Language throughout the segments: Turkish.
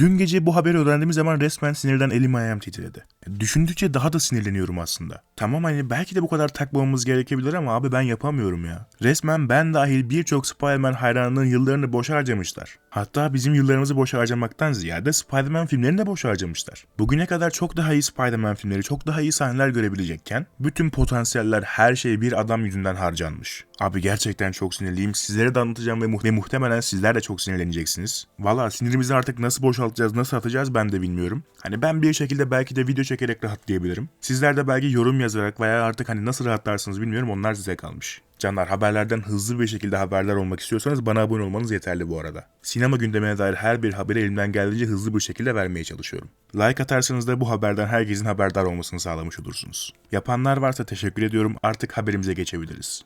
Dün gece bu haberi öğrendiğimiz zaman resmen sinirden elim ayağım titredi. Düşündükçe daha da sinirleniyorum aslında. Tamam hani belki de bu kadar takmamamız gerekebilir ama abi ben yapamıyorum ya. Resmen ben dahil birçok Spider-Man hayranının yıllarını boş harcamışlar. Hatta bizim yıllarımızı boş harcamaktan ziyade Spider-Man filmlerini de boş harcamışlar. Bugüne kadar çok daha iyi Spider-Man filmleri, çok daha iyi sahneler görebilecekken bütün potansiyeller her şey bir adam yüzünden harcanmış. Abi gerçekten çok sinirliyim. Sizlere de anlatacağım ve, mu- ve muhtemelen sizler de çok sinirleneceksiniz. Valla sinirimizi artık nasıl boşaltacağız, nasıl atacağız ben de bilmiyorum. Hani ben bir şekilde belki de video çekerek rahatlayabilirim. Sizler de belki yorum yazarak veya artık hani nasıl rahatlarsınız bilmiyorum onlar size kalmış. Canlar haberlerden hızlı bir şekilde haberdar olmak istiyorsanız bana abone olmanız yeterli bu arada. Sinema gündemine dair her bir haberi elimden geldiğince hızlı bir şekilde vermeye çalışıyorum. Like atarsanız da bu haberden herkesin haberdar olmasını sağlamış olursunuz. Yapanlar varsa teşekkür ediyorum. Artık haberimize geçebiliriz.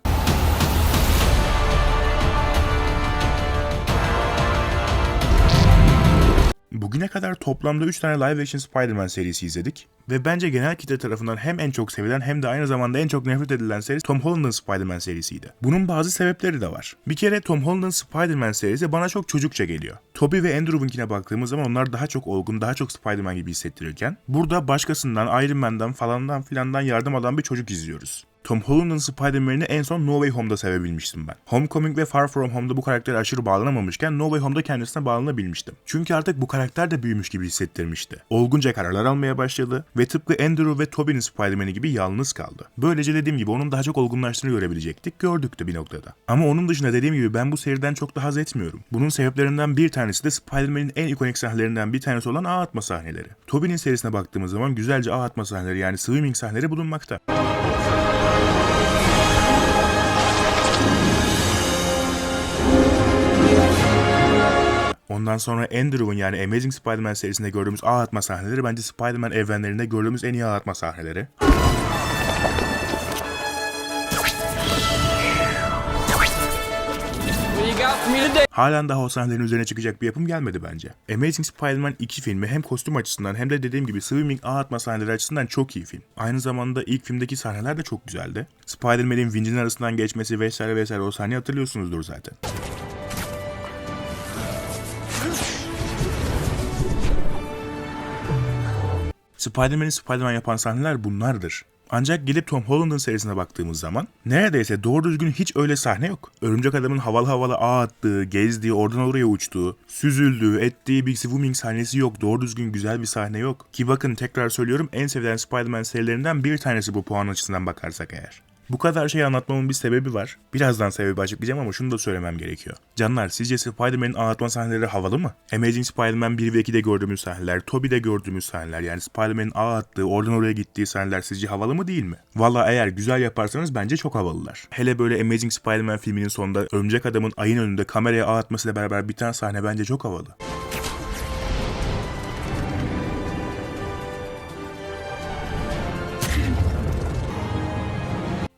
Bugüne kadar toplamda 3 tane live action Spider-Man serisi izledik ve bence genel kitle tarafından hem en çok sevilen hem de aynı zamanda en çok nefret edilen seri Tom Holland'ın Spider-Man serisiydi. Bunun bazı sebepleri de var. Bir kere Tom Holland'ın Spider-Man serisi bana çok çocukça geliyor. Tobey ve Andrew'unkine baktığımız zaman onlar daha çok olgun, daha çok Spider-Man gibi hissettirirken burada başkasından, Iron Man'dan falandan filandan yardım alan bir çocuk izliyoruz. Tom Holland'ın Spider-Man'i en son No Way Home'da sevebilmiştim ben. Homecoming ve Far From Home'da bu karaktere aşırı bağlanamamışken No Way Home'da kendisine bağlanabilmiştim. Çünkü artık bu karakter de büyümüş gibi hissettirmişti. Olgunca kararlar almaya başladı ve tıpkı Andrew ve Tobey'nin Spider-Man'i gibi yalnız kaldı. Böylece dediğim gibi onun daha çok olgunlaştığını görebilecektik, gördük de bir noktada. Ama onun dışında dediğim gibi ben bu seriden çok da haz etmiyorum. Bunun sebeplerinden bir tanesi de Spider-Man'in en ikonik sahnelerinden bir tanesi olan ağ atma sahneleri. Tobey'nin serisine baktığımız zaman güzelce ağ atma sahneleri yani swimming sahneleri bulunmakta. Ondan sonra Andrew'un yani Amazing Spider-Man serisinde gördüğümüz ağ atma sahneleri bence Spider-Man evrenlerinde gördüğümüz en iyi ağ atma sahneleri. Halen daha o sahnelerin üzerine çıkacak bir yapım gelmedi bence. Amazing Spider-Man 2 filmi hem kostüm açısından hem de dediğim gibi swimming ağ atma sahneleri açısından çok iyi film. Aynı zamanda ilk filmdeki sahneler de çok güzeldi. Spider-Man'in vincin arasından geçmesi vesaire vesaire o sahneyi hatırlıyorsunuzdur zaten. Spider-Man'i Spider-Man yapan sahneler bunlardır. Ancak gidip Tom Holland'ın serisine baktığımız zaman neredeyse doğru düzgün hiç öyle sahne yok. Örümcek adamın havalı havalı ağ attığı, gezdiği, oradan oraya uçtuğu, süzüldüğü, ettiği bir swimming sahnesi yok. Doğru düzgün güzel bir sahne yok. Ki bakın tekrar söylüyorum en sevilen Spider-Man serilerinden bir tanesi bu puan açısından bakarsak eğer. Bu kadar şey anlatmamın bir sebebi var. Birazdan sebebi açıklayacağım ama şunu da söylemem gerekiyor. Canlar sizce Spider-Man'in anlatma sahneleri havalı mı? Amazing Spider-Man 1 ve 2'de gördüğümüz sahneler, Tobey'de gördüğümüz sahneler yani Spider-Man'in ağ attığı, oradan oraya gittiği sahneler sizce havalı mı değil mi? Valla eğer güzel yaparsanız bence çok havalılar. Hele böyle Amazing Spider-Man filminin sonunda Örümcek Adam'ın ayın önünde kameraya ağ atmasıyla beraber biten sahne bence çok havalı.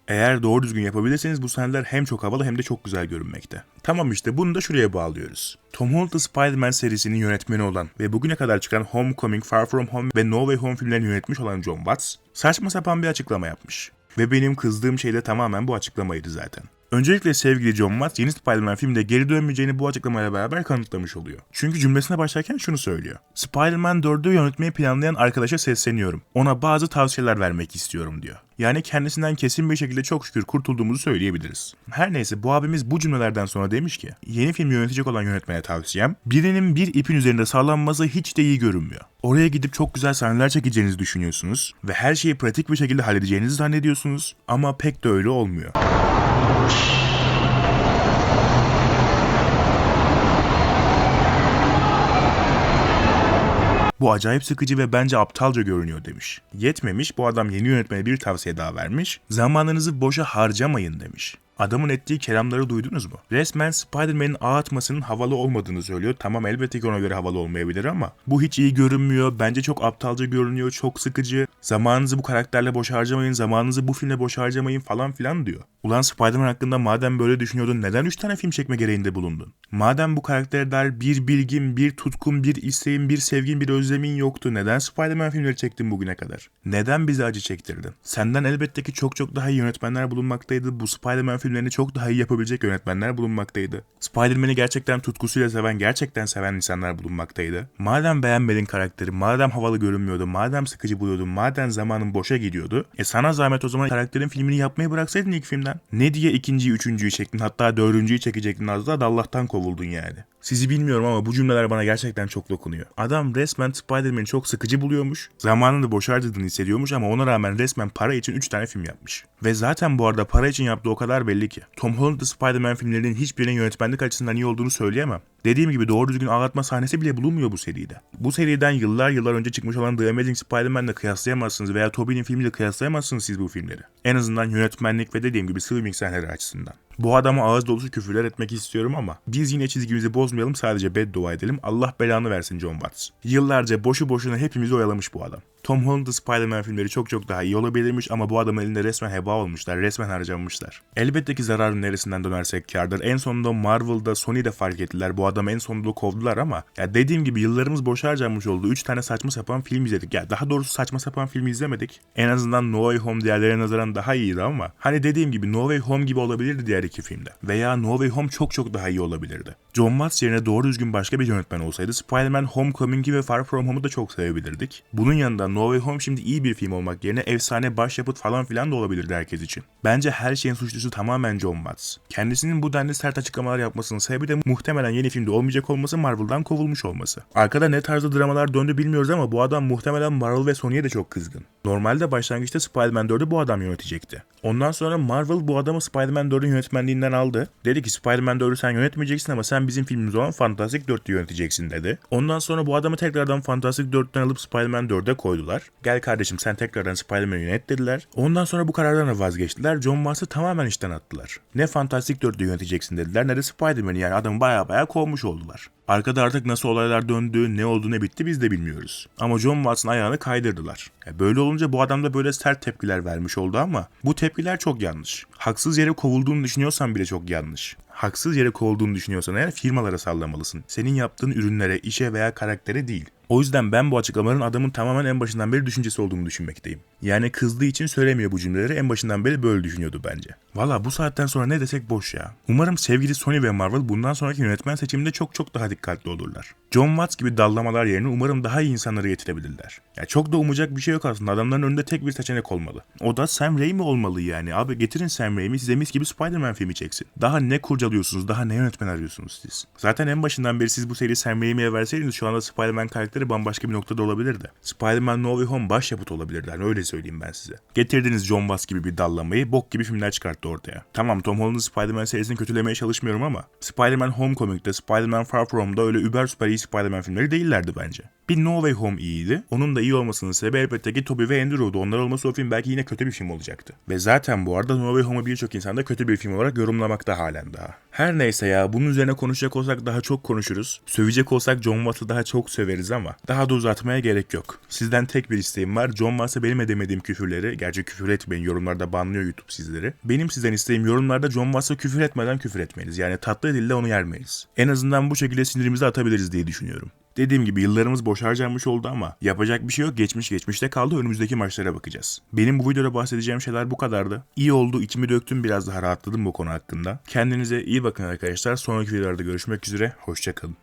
Eğer doğru düzgün yapabilirseniz bu sahneler hem çok havalı hem de çok güzel görünmekte. Tamam işte bunu da şuraya bağlıyoruz. Tom Holland'ın Spider-Man serisinin yönetmeni olan ve bugüne kadar çıkan Homecoming, Far From Home ve No Way Home filmlerini yönetmiş olan John Watts saçma sapan bir açıklama yapmış. Ve benim kızdığım şey de tamamen bu açıklamaydı zaten. Öncelikle sevgili John Watts yeni Spider-Man filmde geri dönmeyeceğini bu açıklamayla beraber kanıtlamış oluyor. Çünkü cümlesine başlarken şunu söylüyor. Spider-Man 4'ü yönetmeyi planlayan arkadaşa sesleniyorum. Ona bazı tavsiyeler vermek istiyorum diyor. Yani kendisinden kesin bir şekilde çok şükür kurtulduğumuzu söyleyebiliriz. Her neyse bu abimiz bu cümlelerden sonra demiş ki yeni film yönetecek olan yönetmene tavsiyem birinin bir ipin üzerinde sağlanması hiç de iyi görünmüyor. Oraya gidip çok güzel sahneler çekeceğinizi düşünüyorsunuz ve her şeyi pratik bir şekilde halledeceğinizi zannediyorsunuz ama pek de öyle olmuyor. Bu acayip sıkıcı ve bence aptalca görünüyor demiş. Yetmemiş bu adam yeni yönetmene bir tavsiye daha vermiş. Zamanınızı boşa harcamayın demiş. Adamın ettiği kelamları duydunuz mu? Resmen Spider-Man'in ağ atmasının havalı olmadığını söylüyor. Tamam elbette ki ona göre havalı olmayabilir ama bu hiç iyi görünmüyor. Bence çok aptalca görünüyor, çok sıkıcı. Zamanınızı bu karakterle boş harcamayın, zamanınızı bu filmle boş harcamayın falan filan diyor. Ulan Spider-Man hakkında madem böyle düşünüyordun neden 3 tane film çekme gereğinde bulundun? Madem bu karaktere dair bir bilgin, bir tutkun, bir isteğin, bir sevgin, bir özlemin yoktu neden Spider-Man filmleri çektin bugüne kadar? Neden bize acı çektirdin? Senden elbette ki çok çok daha iyi yönetmenler bulunmaktaydı. Bu Spider-Man filmlerini çok daha iyi yapabilecek yönetmenler bulunmaktaydı. Spider-Man'i gerçekten tutkusuyla seven, gerçekten seven insanlar bulunmaktaydı. Madem beğenmedin karakteri, madem havalı görünmüyordu, madem sıkıcı buluyordun, madem zamanın boşa gidiyordu, e sana zahmet o zaman karakterin filmini yapmayı bıraksaydın ilk filmden. Ne diye ikinciyi, üçüncüyü çektin, hatta dördüncüyü çekecektin az da Allah'tan kovuldun yani. Sizi bilmiyorum ama bu cümleler bana gerçekten çok dokunuyor. Adam resmen Spider-Man'i çok sıkıcı buluyormuş, zamanını boş harcadığını hissediyormuş ama ona rağmen resmen para için 3 tane film yapmış. Ve zaten bu arada para için yaptığı o kadar belli ki. Tom Holland'lı Spider-Man filmlerinin hiçbirinin yönetmenlik açısından iyi olduğunu söyleyemem. Dediğim gibi doğru düzgün ağlatma sahnesi bile bulunmuyor bu seride. Bu seriden yıllar yıllar önce çıkmış olan The Amazing Spider-Man'le kıyaslayamazsınız veya Tobey'nin filmiyle kıyaslayamazsınız siz bu filmleri. En azından yönetmenlik ve dediğim gibi swimming sahneleri açısından. Bu adama ağız dolusu küfürler etmek istiyorum ama biz yine çizgimizi bozmayalım sadece beddua edelim. Allah belanı versin John Watts. Yıllarca boşu boşuna hepimizi oyalamış bu adam. Tom Holland'lı Spider-Man filmleri çok çok daha iyi olabilirmiş ama bu adamın elinde resmen heba olmuşlar, resmen harcanmışlar. Elbette ki zararın neresinden dönersek kardır. En sonunda Marvel'da Sony de fark ettiler. Bu adamı en sonunda kovdular ama ya dediğim gibi yıllarımız boşa harcanmış oldu. 3 tane saçma sapan film izledik. Ya daha doğrusu saçma sapan film izlemedik. En azından No Way Home diğerlerine nazaran daha iyiydi ama hani dediğim gibi No Way Home gibi olabilirdi diğer iki filmde. Veya No Way Home çok çok daha iyi olabilirdi. John Watts yerine doğru düzgün başka bir yönetmen olsaydı Spider-Man Homecoming'i ve Far From Home'u da çok sevebilirdik. Bunun yanında No Way Home şimdi iyi bir film olmak yerine efsane başyapıt falan filan da olabilirdi herkes için. Bence her şeyin suçlusu tamamen John Watts. Kendisinin bu denli sert açıklamalar yapmasının sebebi de muhtemelen yeni filmde olmayacak olması Marvel'dan kovulmuş olması. Arkada ne tarzda dramalar döndü bilmiyoruz ama bu adam muhtemelen Marvel ve Sony'ye de çok kızgın. Normalde başlangıçta Spider-Man 4'ü bu adam yönetecekti. Ondan sonra Marvel bu adamı Spider-Man 4'ün yönetmenliğinden aldı. Dedi ki Spider-Man 4'ü sen yönetmeyeceksin ama sen bizim filmimiz olan Fantastic 4'ü yöneteceksin dedi. Ondan sonra bu adamı tekrardan Fantastic 4'ten alıp Spider-Man 4'e koydular. Gel kardeşim sen tekrardan Spider-Man'i yönet dediler. Ondan sonra bu karardan da vazgeçtiler. John Watts'ı tamamen işten attılar. Ne Fantastic 4'ü yöneteceksin dediler ne de Spider-Man'i yani adamı baya baya kovmuş oldular. Arkada artık nasıl olaylar döndü, ne oldu ne bitti biz de bilmiyoruz. Ama John Watts'ın ayağını kaydırdılar. E böyle olunca bu adam da böyle sert tepkiler vermiş oldu ama bu tepkiler çok yanlış. Haksız yere kovulduğunu düşünüyorsan bile çok yanlış. Haksız yere kovulduğunu düşünüyorsan eğer firmalara sallamalısın. Senin yaptığın ürünlere, işe veya karaktere değil. O yüzden ben bu açıklamaların adamın tamamen en başından beri düşüncesi olduğunu düşünmekteyim. Yani kızdığı için söylemiyor bu cümleleri en başından beri böyle düşünüyordu bence. Valla bu saatten sonra ne desek boş ya. Umarım sevgili Sony ve Marvel bundan sonraki yönetmen seçiminde çok çok daha dikkatli olurlar. John Watts gibi dallamalar yerine umarım daha iyi insanları getirebilirler. Ya çok da umacak bir şey yok aslında. Adamların önünde tek bir seçenek olmalı. O da Sam Raimi olmalı yani. Abi getirin Sam Raimi size mis gibi Spider-Man filmi çeksin. Daha ne kurcalıyorsunuz, daha ne yönetmen arıyorsunuz siz? Zaten en başından beri siz bu seriyi Sam Raimi'ye verseydiniz şu anda Spider-Man karakteri bambaşka bir noktada olabilirdi. Spider-Man No Way Home başyapıt olabilirdi. Yani öyle söyleyeyim ben size. Getirdiniz John Watts gibi bir dallamayı, bok gibi filmler çıkarttı ortaya. Tamam Tom Holland'ın Spider-Man serisini kötülemeye çalışmıyorum ama Spider-Man Homecoming'de, Spider-Man Far From Home'da öyle über süper iyi Spider-Man filmleri değillerdi bence. Bir No Way Home iyiydi. Onun da iyi olmasının sebebi elbette ki Tobey ve Andrew'du. Onlar olmasa o film belki yine kötü bir film olacaktı. Ve zaten bu arada No Way Home'u birçok insan da kötü bir film olarak yorumlamakta halen daha. Her neyse ya bunun üzerine konuşacak olsak daha çok konuşuruz. Sövecek olsak John Watts'ı daha çok söveriz ama daha da uzatmaya gerek yok. Sizden tek bir isteğim var. John Watts'a benim edemediğim küfürleri, gerçi küfür etmeyin yorumlarda banlıyor YouTube sizleri. Benim sizden isteğim yorumlarda John Watts'a küfür etmeden küfür etmeniz. Yani tatlı dille onu yermeyiz. En azından bu şekilde sinirimizi atabiliriz diye düşünüyorum. Dediğim gibi yıllarımız boş harcanmış oldu ama yapacak bir şey yok. Geçmiş geçmişte kaldı. Önümüzdeki maçlara bakacağız. Benim bu videoda bahsedeceğim şeyler bu kadardı. İyi oldu. içimi döktüm. Biraz daha rahatladım bu konu hakkında. Kendinize iyi bakın arkadaşlar. Sonraki videolarda görüşmek üzere. Hoşçakalın.